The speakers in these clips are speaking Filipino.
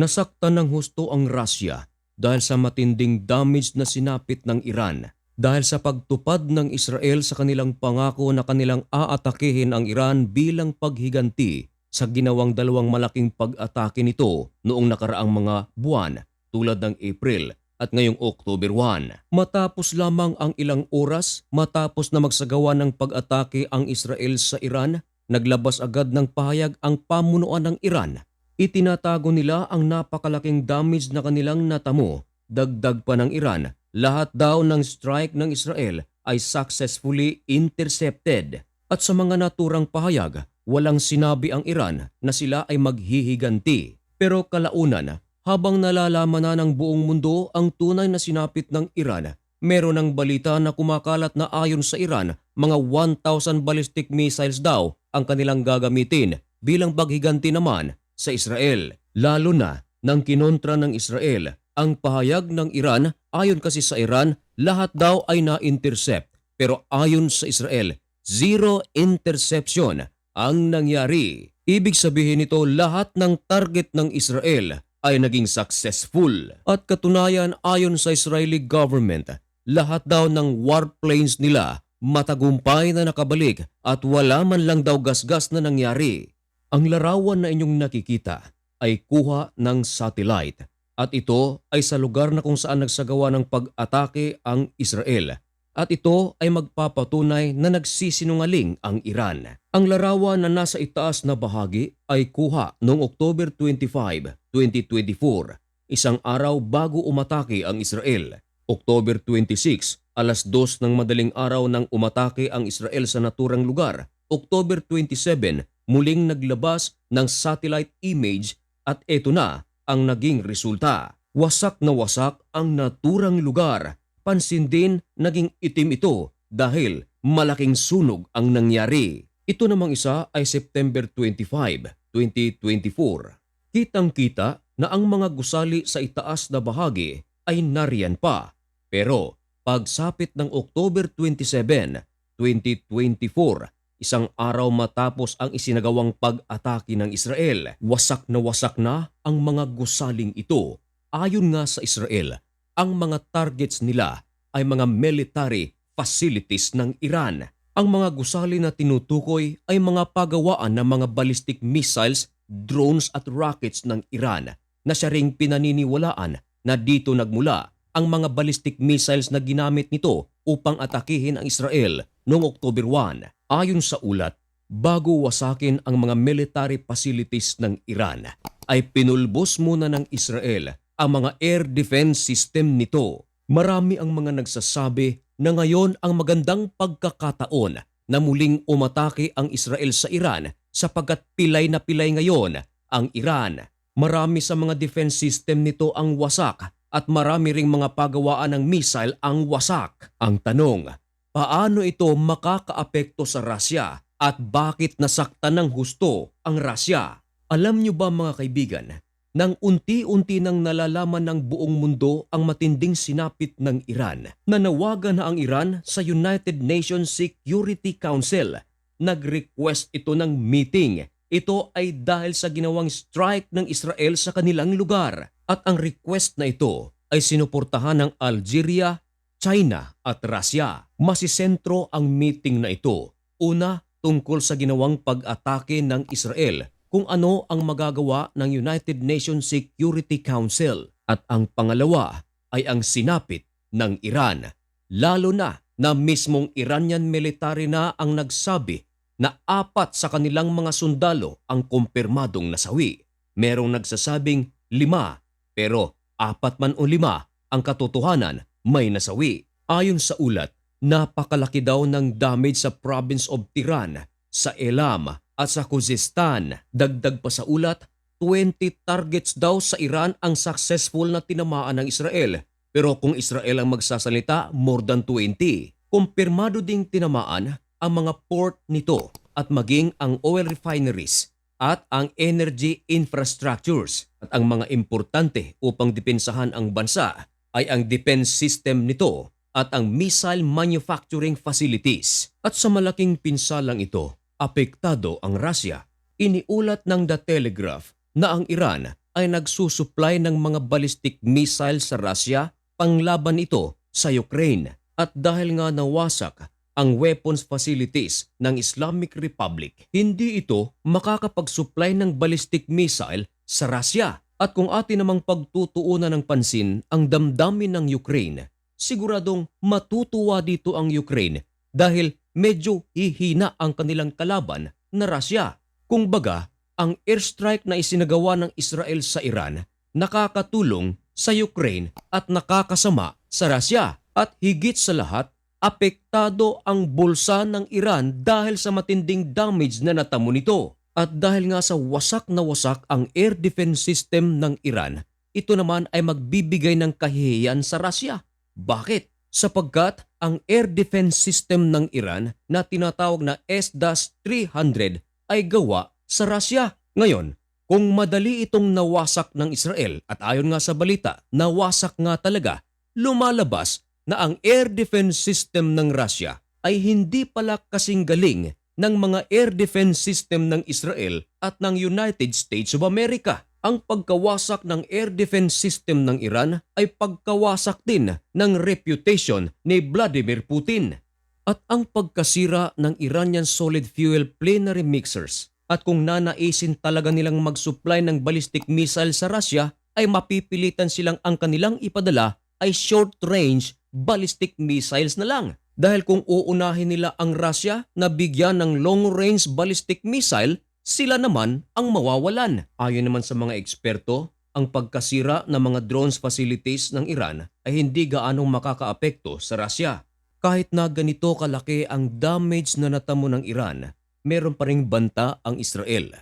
Nasaktan ng husto ang Russia dahil sa matinding damage na sinapit ng Iran dahil sa pagtupad ng Israel sa kanilang pangako na kanilang aatakehin ang Iran bilang paghiganti sa ginawang dalawang malaking pag-atake nito noong nakaraang mga buwan tulad ng April at ngayong October 1. Matapos lamang ang ilang oras matapos na magsagawa ng pag-atake ang Israel sa Iran, naglabas agad ng pahayag ang pamunuan ng Iran. Itinatago nila ang napakalaking damage na kanilang natamo. Dagdag pa ng Iran, lahat daw ng strike ng Israel ay successfully intercepted. At sa mga naturang pahayag, walang sinabi ang Iran na sila ay maghihiganti. Pero kalaunan, habang nalalaman na ng buong mundo ang tunay na sinapit ng Iran, meron ng balita na kumakalat na ayon sa Iran, mga 1,000 ballistic missiles daw ang kanilang gagamitin bilang baghiganti naman sa Israel. Lalo na nang kinontra ng Israel ang pahayag ng Iran ayon kasi sa Iran lahat daw ay na-intercept pero ayon sa Israel zero interception ang nangyari. Ibig sabihin nito lahat ng target ng Israel ay naging successful. At katunayan ayon sa Israeli government, lahat daw ng warplanes nila matagumpay na nakabalik at wala man lang daw gasgas na nangyari. Ang larawan na inyong nakikita ay kuha ng satellite at ito ay sa lugar na kung saan nagsagawa ng pag-atake ang Israel. At ito ay magpapatunay na nagsisinungaling ang Iran. Ang larawan na nasa itaas na bahagi ay kuha noong October 25, 2024, isang araw bago umatake ang Israel. October 26, alas 2 ng madaling araw nang umatake ang Israel sa naturang lugar. October 27, muling naglabas ng satellite image at eto na ang naging resulta. Wasak na wasak ang naturang lugar. Pansin din naging itim ito dahil malaking sunog ang nangyari. Ito namang isa ay September 25, 2024. Kitang-kita na ang mga gusali sa itaas na bahagi ay nariyan pa. Pero pagsapit ng October 27, 2024, isang araw matapos ang isinagawang pag-atake ng Israel, wasak na wasak na ang mga gusaling ito. Ayon nga sa Israel, ang mga targets nila ay mga military facilities ng Iran. Ang mga gusali na tinutukoy ay mga pagawaan ng mga ballistic missiles, drones at rockets ng Iran na siya ring pinaniniwalaan na dito nagmula ang mga ballistic missiles na ginamit nito upang atakihin ang Israel noong October 1. Ayon sa ulat, bago wasakin ang mga military facilities ng Iran, ay pinulbos muna ng Israel ang mga air defense system nito. Marami ang mga nagsasabi na ngayon ang magandang pagkakataon na muling umatake ang Israel sa Iran sapagkat pilay na pilay ngayon ang Iran. Marami sa mga defense system nito ang wasak at marami ring mga pagawaan ng missile ang wasak. Ang tanong, paano ito makakaapekto sa Russia at bakit nasaktan ng husto ang Russia? Alam niyo ba mga kaibigan, nang unti-unti nang nalalaman ng buong mundo ang matinding sinapit ng Iran, nanawagan na ang Iran sa United Nations Security Council. Nag-request ito ng meeting. Ito ay dahil sa ginawang strike ng Israel sa kanilang lugar. At ang request na ito ay sinuportahan ng Algeria, China at Russia. Masisentro ang meeting na ito. Una, tungkol sa ginawang pag-atake ng Israel kung ano ang magagawa ng United Nations Security Council at ang pangalawa ay ang sinapit ng Iran. Lalo na na mismong Iranian military na ang nagsabi na apat sa kanilang mga sundalo ang kumpirmadong nasawi. Merong nagsasabing lima pero apat man o lima ang katotohanan may nasawi. Ayon sa ulat, napakalaki daw ng damage sa province of Tiran, sa Elam at sa Khuzestan. Dagdag pa sa ulat, 20 targets daw sa Iran ang successful na tinamaan ng Israel. Pero kung Israel ang magsasalita, more than 20. Kumpirmado ding tinamaan ang mga port nito at maging ang oil refineries at ang energy infrastructures at ang mga importante upang depensahan ang bansa ay ang defense system nito at ang missile manufacturing facilities. At sa malaking pinsalang ito, apektado ang Russia. Iniulat ng The Telegraph na ang Iran ay nagsusupply ng mga ballistic missile sa Russia panglaban ito sa Ukraine. At dahil nga nawasak ang weapons facilities ng Islamic Republic, hindi ito makakapag-supply ng ballistic missile sa Russia. At kung atin namang pagtutuunan ng pansin ang damdamin ng Ukraine, siguradong matutuwa dito ang Ukraine dahil medyo hihina ang kanilang kalaban na Russia. Kung baga, ang airstrike na isinagawa ng Israel sa Iran nakakatulong sa Ukraine at nakakasama sa Russia. At higit sa lahat, apektado ang bulsa ng Iran dahil sa matinding damage na natamo nito. At dahil nga sa wasak na wasak ang air defense system ng Iran, ito naman ay magbibigay ng kahihiyan sa Russia. Bakit? Sapagkat ang air defense system ng Iran na tinatawag na S-300 ay gawa sa Russia. Ngayon, kung madali itong nawasak ng Israel at ayon nga sa balita, nawasak nga talaga, lumalabas na ang air defense system ng Russia ay hindi pala kasing galing ng mga air defense system ng Israel at ng United States of America. Ang pagkawasak ng air defense system ng Iran ay pagkawasak din ng reputation ni Vladimir Putin. At ang pagkasira ng Iranian solid fuel plenary mixers at kung nanaisin talaga nilang mag-supply ng ballistic missile sa Russia ay mapipilitan silang ang kanilang ipadala ay short-range ballistic missiles na lang. Dahil kung uunahin nila ang Russia na bigyan ng long-range ballistic missile, sila naman ang mawawalan. Ayon naman sa mga eksperto, ang pagkasira ng mga drones facilities ng Iran ay hindi gaanong makakaapekto sa Russia. Kahit na ganito kalaki ang damage na natamo ng Iran, meron pa ring banta ang Israel.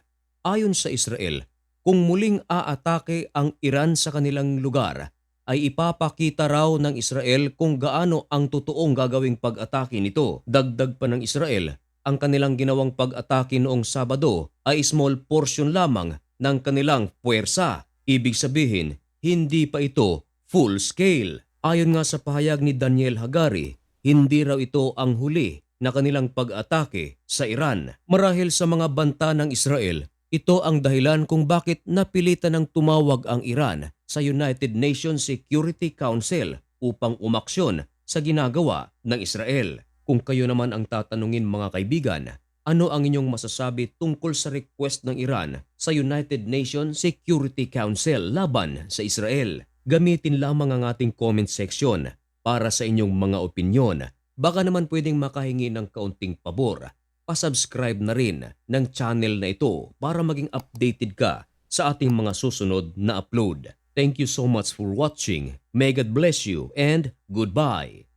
Ayon sa Israel, kung muling aatake ang Iran sa kanilang lugar, ay ipapakita raw ng Israel kung gaano ang totoong gagawing pag-atake nito. Dagdag pa ng Israel, ang kanilang ginawang pag-atake noong Sabado ay small portion lamang ng kanilang puwersa. Ibig sabihin, hindi pa ito full scale. Ayon nga sa pahayag ni Daniel Hagari, hindi raw ito ang huli na kanilang pag-atake sa Iran. Marahil sa mga banta ng Israel, ito ang dahilan kung bakit napilitan ng tumawag ang Iran sa United Nations Security Council upang umaksyon sa ginagawa ng Israel. Kung kayo naman ang tatanungin mga kaibigan, ano ang inyong masasabi tungkol sa request ng Iran sa United Nations Security Council laban sa Israel? Gamitin lamang ang ating comment section para sa inyong mga opinyon. Baka naman pwedeng makahingi ng kaunting pabor. Pasubscribe na rin ng channel na ito para maging updated ka sa ating mga susunod na upload. Thank you so much for watching. May God bless you and goodbye.